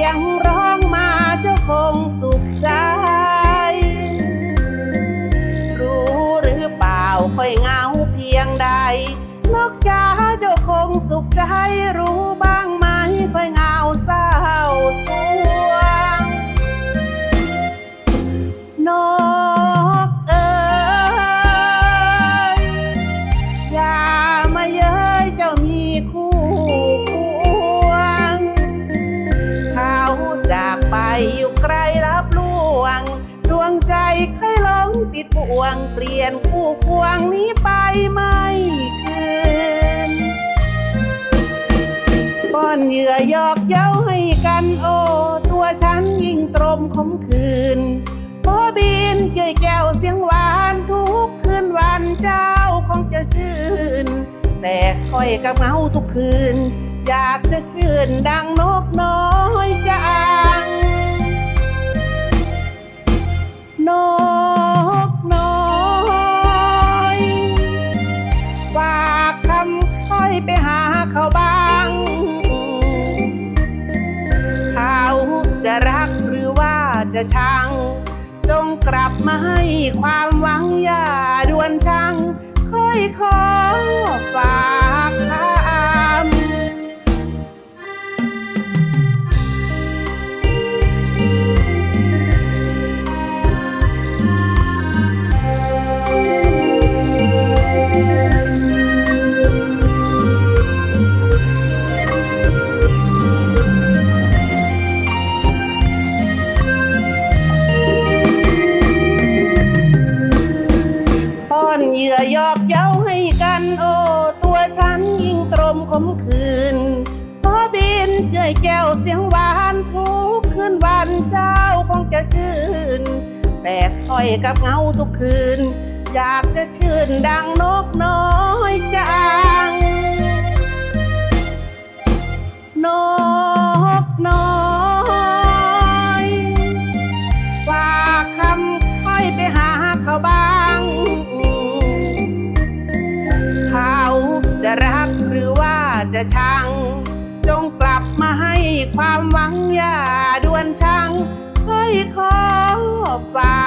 สียงร้องมาเจ้าคงสุขใจ รู้หรือเปล่าค่อยเงาเพียงใด นกจ้าเจ้าคงสุขใจรู้ ลงติดบ่วงเปลี่ยนคู่ควงนี้ไปไม่คืนป้อนเหยื่อหยอกเย้าให้กันโอ ตัวฉันยิ่งตรมขมคืนโบบินเกยแก้วเสียงหวานทุกคืนวันเจ้าคงจะชื่น แต่คอยกับเงาทุกคืน อยากจะชื่นดังนกน้อย จะชัง จงกลับมาให้ความหวังอย่าด่วนชังค่อยขอฝาก หยอกเย้าให้กันโอ้ตัวฉันยิ่งตรมขมคืนพอบินเจยแก้วเสียงหวานทุกคืนวันเจ้าคงจะชื่น แต่คอยกับเงาทุกคืน อยากจะชื่นดังนกน้อยจัง จะชัง จงกลับมาให้ความหวังอย่าด่วนชังให้ขอฝาก